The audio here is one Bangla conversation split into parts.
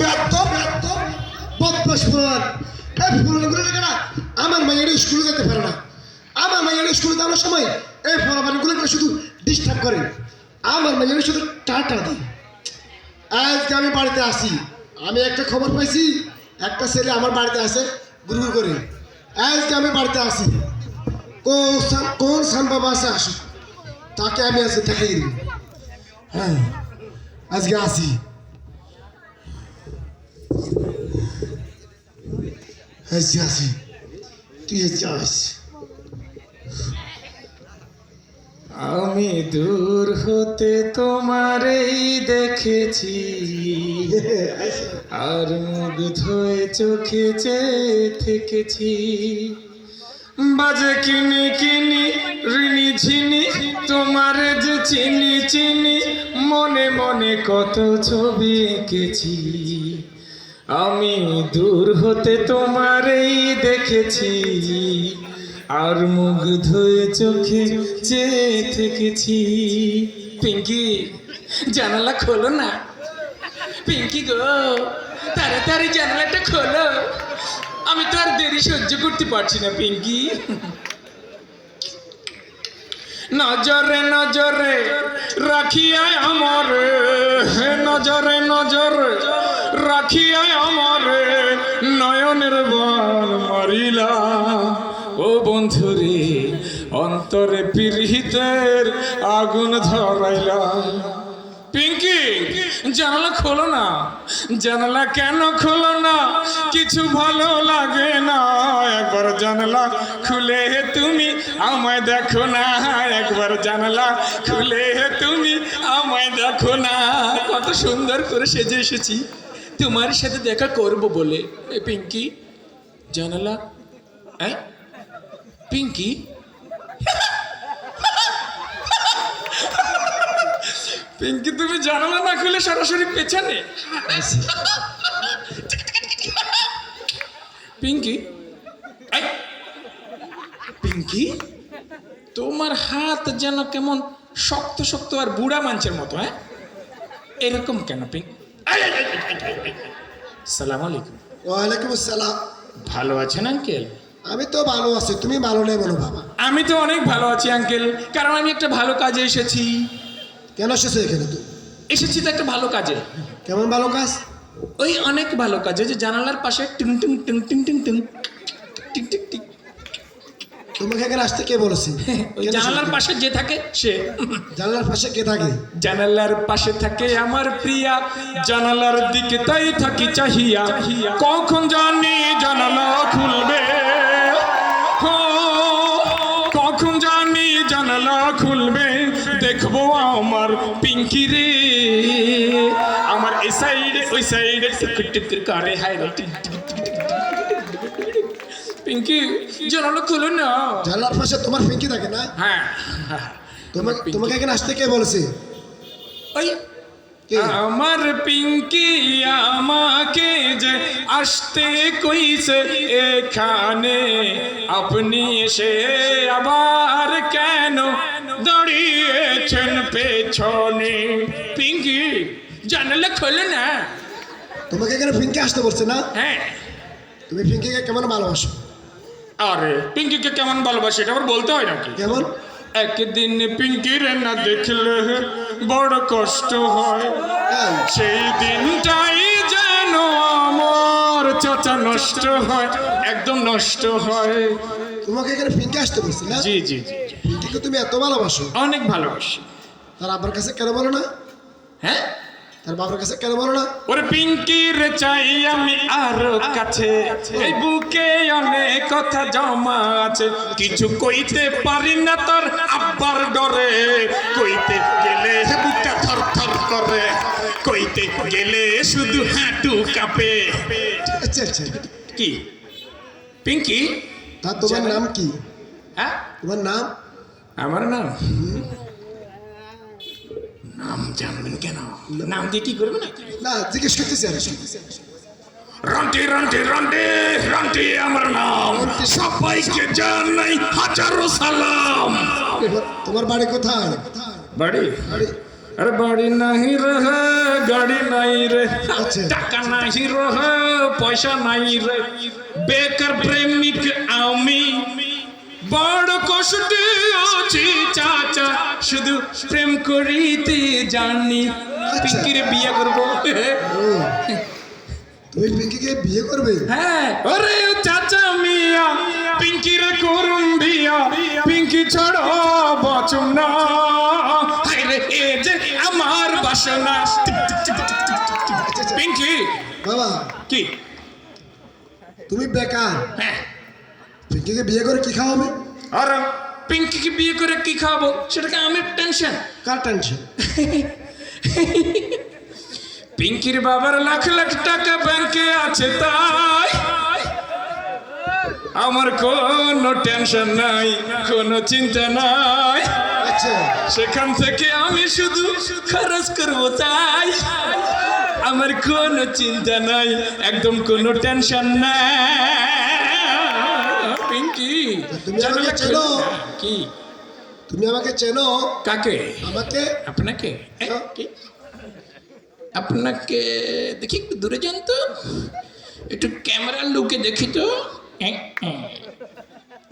ব্যর্থ ব্যর্থ বদমাস ফুলান এই ফুলানগুলো না, আমার মাইয়াটা স্কুলে যেতে পারে না। আমার মাইয়াটা স্কুলে যাওয়ার সময় এই ফলাফানিগুলো করে শুধু ডিস্টার্ব করে। আমার মাইয়াটা শুধু টাটা দেয়। আজকে আমি বাড়িতে আসি। আমি একটা খবর পাইছি, একটা ছেলে আমার বাড়িতে আসে গুরু করে। আজকে আমি বাড়িতে আসি। কোন কোন সান বাবা আসে, আসুক। তাকে আমি আজকে দেখাই হ্যাঁ আজকে আসি। আজকে আসি তুই যাস আমি দূর হতে তোমারেই দেখেছি। আর মুগ্ধ চোখে চেয়ে থেকেছি। বাজে কিনি কিনি, ঋণি ঝিনি, তোমারে যে চিনি চিনি, মনে মনে কত ছবি এঁকেছি। আমি দূর হতে তোমারেই দেখেছি, আর মুগ্ধ হয়ে চোখে চেয়ে থেকেছি। পিঙ্কি, জানালা খোলো না। পিঙ্কি গো, তাড়াতাড়ি জানালাটা খোলো। আমি তো আর দেরি সহ্য করতে পারছি না, পিঙ্কি। নজরে নজরে রাখিয়ায় আমার, নজরে রাখিয়ায় আমার নয়নের বল মারিলা। ও বন্ধুরে, অন্তরে পিরিহিতের আগুন ধরাইলা। পিঙ্কি, জানালা খোলো না। জানালা কেন খোলো না? কিছু ভালো লাগে না। একবার জানালা খুলে তুমি আমায় দেখো না। একবার জানালা খুলে তুমি আমায় দেখো না। কত সুন্দর করে সেজে এসেছি। তোমার সাথে দেখা করব বলে। এ পিঙ্কি, জানালা পিঙ্কি? পিঙ্কি, তুমি জানালা না খুলে সরাসরি পেছনে? পিঙ্কি? পিঙ্কি? তোমার হাত যেন কেমন শক্ত শক্ত আর বুড়া মাঞ্চের মতো হ্যাঁ এরকম কেন পিঙ্ক? সালাম আলাইকুম। ওয়ালাইকুম আসসালাম। ভালো আছেন আঙ্কেল? আমি তো ভালো আছি তুমি ভালো নেই বলো বাবা। আমি তো অনেক ভালো আছি আঙ্কেল কারণ আমি একটা ভালো কাজে এসেছি। কেন এসেছ এখানে তুই এসেছি তো একটা ভালো কাজে। কেমন ভালো কাজ? ওই অনেক ভালো কাজে যে জানালার পাশে টুং টিং টুং টিং টুং টুং টিক টিক টিক তোমাকে এখানে আসতে কে বলেছে? জানালার পাশে যে থাকে সে। জানালার পাশে কে থাকে? জানালার পাশে থাকে আমার প্রিয়া জানালার দিকে তাই থাকি চাহিয়া। কখন জানি জানালা খুলবে? কখন জানি জানালা খুলবে? দেখব আমার পিঙ্কি রে। আমার এই সাইডে ওই সাইডে কারে টুক করে হাই টিক পিঙ্কি জানালা খুলো না। জানালার পাশে তোমার ফিঙ্কি থাকে না? হ্যাঁ। তোমাকে তোমাকে এখানে আসতে কে বলেছে? ওই আমার পিঙ্কি আমাকে যে আসতে কইছে এখানে। আপনি এসে আবার কেন দাঁড়িয়েছেন পেছনে? পিঙ্কি জানালা খোলে না। তোমাকে এখানে পিঙ্কি আসতে বলছে না? হ্যাঁ। তুমি ফিঙ্কিকে কেমন ভালোবাসো? আরে পিঙ্কিকে কেমন ভালোবাসে? এটা আবার বলতে হয় নাকি? কেমন? একদিন পিঙ্কির না দেখলে বড় কষ্ট হয়? সেই দিনটাই যেন আমার চচা নষ্ট হয় একদম নষ্ট হয়। তোমাকে এখানে ফিঙ্কি আসতে বলছে না? জি জি জি। ফিঙ্কিকে তুমি এত ভালোবাসো? অনেক ভালোবাসি। তার আব্বার কাছে কেন বলো না? হ্যাঁ? তার বাবার কাছে কেন বলো না? ওরে পিঙ্কি চাই আমি আরও কাছে। এই বুকে অনেক কথা জমা আছে। কিছু কইতে পারি না তোর আব্বার ডরে। কইতে গেলে বুকটা থর থর করে। কইতে গেলে শুধু হাঁটু কাঁপে। আচ্ছা আচ্ছা। কি? পিঙ্কি? তা তোমার নাম কি? হ্যাঁ? তোমার নাম? আমার নাম? নাম জানবেন কেন? নাম দিয়ে কি করবে না জিজ্ঞেস করতেছি আর। রন্টি রন্টি রন্টি রন্টি আমার নাম। সবাইকে জানাই হাজারো সালাম। তোমার বাড়ি কোথায়? বাড়ি? আরে বাড়ি নাহি রহে গাড়ি নাই রে। আচ্ছা। টাকা নাই রে পয়সা নাই রে। বেকার প্রেমিক আমি। বড় কষ্টে আছি চাচা। শুধু প্রেম করিতে জানি। পিঙ্কির বিয়ে করব। তুমি পিঙ্কিকে বিয়ে করবে? হ্যাঁ। ওরে চাচা মিয়া পিঙ্কির করুন বিয়া পিঙ্কি ছাড়ো বচন না। রে এ যে আমার বাসনা। পিঙ্কি বাবা কি? তুমি বেকার। হ্যাঁ। পিঙ্কিকে বিয়ে করে কি খাওয়াবে? আর পিঙ্কিকে বিয়ে করে কি খাব সেটাকে আমি টেনশন কার টেনশন পিঙ্কির বাবার লাখ লাখ টাকা ব্যাংকে আছে তাই। আমার কোনো টেনশন নাই কোনো চিন্তা নাই। আচ্ছা। সেখান থেকে আমি শুধু খরচ করব তাই। আমার কোনো চিন্তা নাই একদম কোনো টেনশন নাই। পিঙ্কি তুমি আমাকে চেনো? কি? তুমি আমাকে চেনো? কাকে? আমাকে? আপনাকে? আপনাকে দেখি একটু দূরে যান তো। একটু ক্যামেরার লুকে দেখি তো।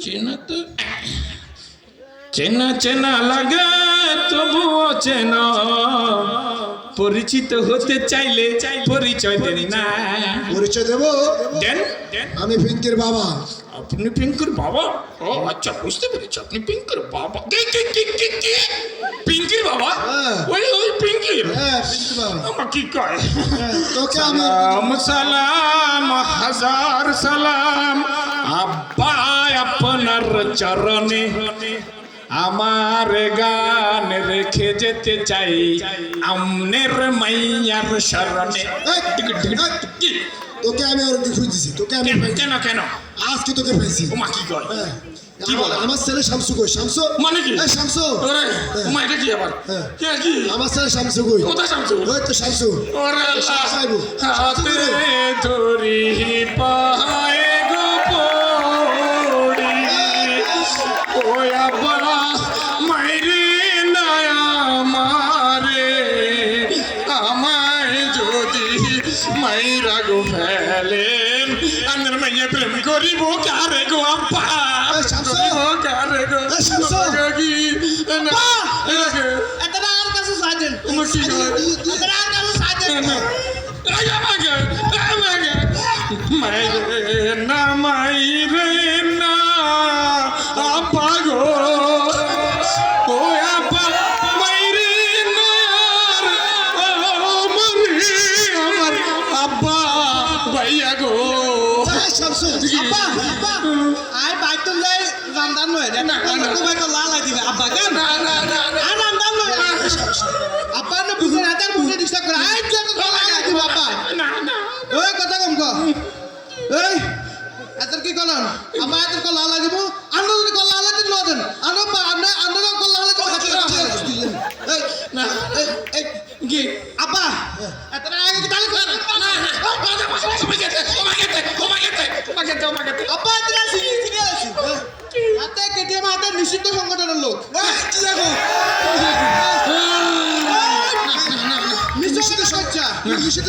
চেনা তো চেনা চেনা লাগে তবুও চেনা। পরিচিত হতে চাইলে পরিচয় দেন না। পরিচয় দেবো? দেন? আমি পিঙ্কির বাবা। আপনি পিঙ্কুর বাবা? ও আচ্ছা বুঝতে পেরেছি আপনি পিঙ্কুর বাবা। কে কে কে কে কে? পিঙ্কির বাবা? হ্যাঁ। ওই ওই পিঙ্কির হ্যাঁ পিঙ্কি আমার কি কয়? হ্যাঁ, তোকে আমার সালাম হাজার সালাম। আব্বা আপনার চরণে আমার গান রেখে যেতে চাই। আমনের মাইয়ার শরণে? তোকে আমি অলরেডি খুঁজতেছি? তোকে আমি কেন। কেন আজকে তোকে পেয়েছি ওমা কি কয়? হ্যাঁ। কি বলে? আমার ছেলে শামসু কই? শামসু? মানে কি? এই শামসু। ওরে হ্যাঁ। ওমা এটা কি আবার হ্যাঁ। কে কি? আমার ছেলে শামসু কই? কোথায় শামসু? ওই তো শামসু। ওরে মাইরা গো ফেলেন। আমার মাইয়া প্রেম করিব কারে গো আপা। করিব কারে গো? এলাকে এতটা আর কাছে সাজেন তোমার কি আর কাছে সাজেন মাইরে না মাইরে।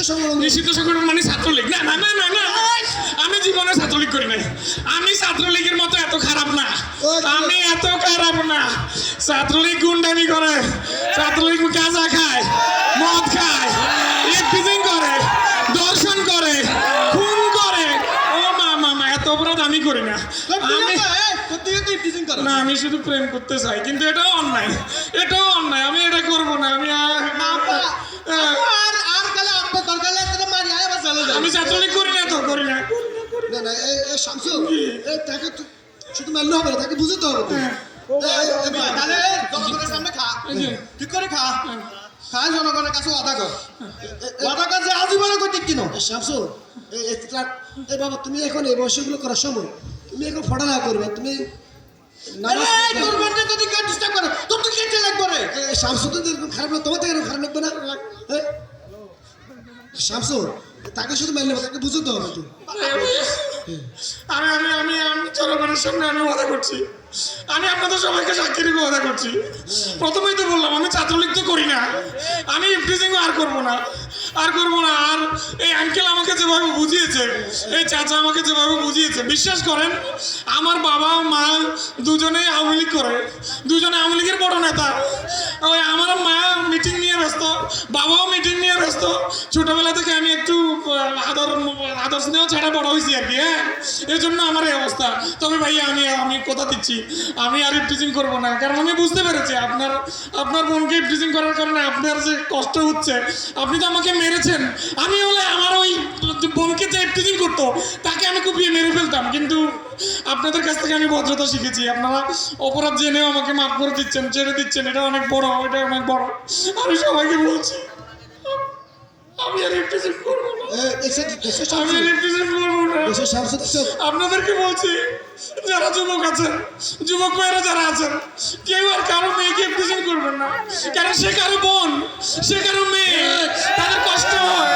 নিষিদ্ধ নিষিদ্ধ সংগঠন মানে ছাত্রলীগ। না না না না না। আমি জীবনে ছাত্রলীগ করি নাই। আমি ছাত্রলীগের মতো এত খারাপ না। আমি এত খারাপ না। ছাত্রলীগ গুন্ডামি করে। ছাত্রলীগ গাঁজা খায় মদ খায় ইফটিজিং করে দর্শন করে খুন করে। ও মা মা মা এত অপরাধ আমি করি না। আমি না আমি শুধু প্রেম করতে চাই কিন্তু এটাও অন্যায়। এটাও অন্যায়। আমি এটা করব না আমি আর- হ্যাঁ, আর আর কালে আব্বা দরকার এতটা মারি আয় বাস চলে আমি ছাত্রলীগ করি না তো করি না। না না এই শামসু তাকে শুধু মানলে হবে না তাকে বুঝতে হবে হ্যাঁ। তাহলে জনগণের সামনে খা। ঠিক করে খা। খা জনগণের কাছে ওয়াদা কর। ওয়াদা কর যে আজীবনে করতে কিনো। এই শামসু এই বাবা তুমি এখন এই বয়সগুলো করার সময় তুমি এখন পড়ালেখা করবে তুমি লাগবে শামসু তো খারাপ না তোমার থেকে খারাপ লাগবে না? এই, শামসু তাকে শুধু মেনে নেব, তাকে বুঝতে হবে তো আমি আমি আমি আমি জনগণের সামনে আমি ওয়াদা করছি। আমি আপনাদের সবাইকে সাক্ষী রেখে কথা করছি। প্রথমেই তো বললাম, আমি ছাত্রলীগ তো করি না। আমি ইফটিজিং আর করব না। আর করব না। আর এই আঙ্কেল আমাকে যেভাবে বুঝিয়েছে, এই চাচা আমাকে যেভাবে বুঝিয়েছে, বিশ্বাস করেন, আমার বাবা মা দুজনেই আওয়ামী লীগ করে। দুজনে আওয়ামী লীগের বড় নেতা। ওই আমার মা মিটিং নিয়ে ব্যস্ত, বাবাও মিটিং নিয়ে ব্যস্ত। ছোটবেলা থেকে আমি একটু আদর আদর স্নেহ ছাড়া বড় হয়েছি আর কি হ্যাঁ? এর জন্য আমার এই অবস্থা। তবে ভাইয়া, আমি আমি কথা দিচ্ছি। আমি আর ইফটিজিং করব না। কারণ আমি বুঝতে পেরেছি আপনার আপনার বোনকে ইফটিজিং করার কারণে আপনার যে কষ্ট হচ্ছে, আপনি তো আমাকে মেরেছেন? আমি হলে আমার ওই বোনকে যে ইফটিজিং করতো, তাকে আমি কুপিয়ে মেরে ফেলতাম। কিন্তু আপনাদের কাছ থেকে আমি ভদ্রতা শিখেছি। আপনারা অপরাধ জেনেও আমাকে মাফ করে দিচ্ছেন, ছেড়ে দিচ্ছেন। এটা অনেক বড়, এটা অনেক বড়। আমি সবাইকে বলছি। আমি আর ইফটিজিং করব আমি ইফটিজিং করব না। আপনাদেরকে বলছি যারা যুবক আছেন যুবক ভাইয়েরা যারা আছেন কেউ আর কারও মেয়েকে প্রেজেন্ট করবেন না। কারণ সে কারও বোন সে কারও মেয়ে। তাদের কষ্ট হয়।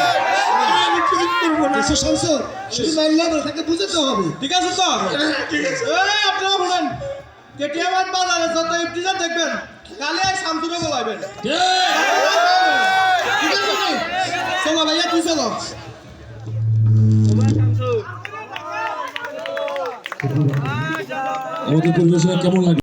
ঠিক আছে তো। ঠিক আছে। এই আপনারা শুনেন। কেটিএম বাজারে যত ইফটিজার দেখবেন কালে শামসুরে বলাইবেন। ঠিক আছে? চলো ভাইয়া তুই চলো। আমাদের পরিবেশনা কেমন লাগে?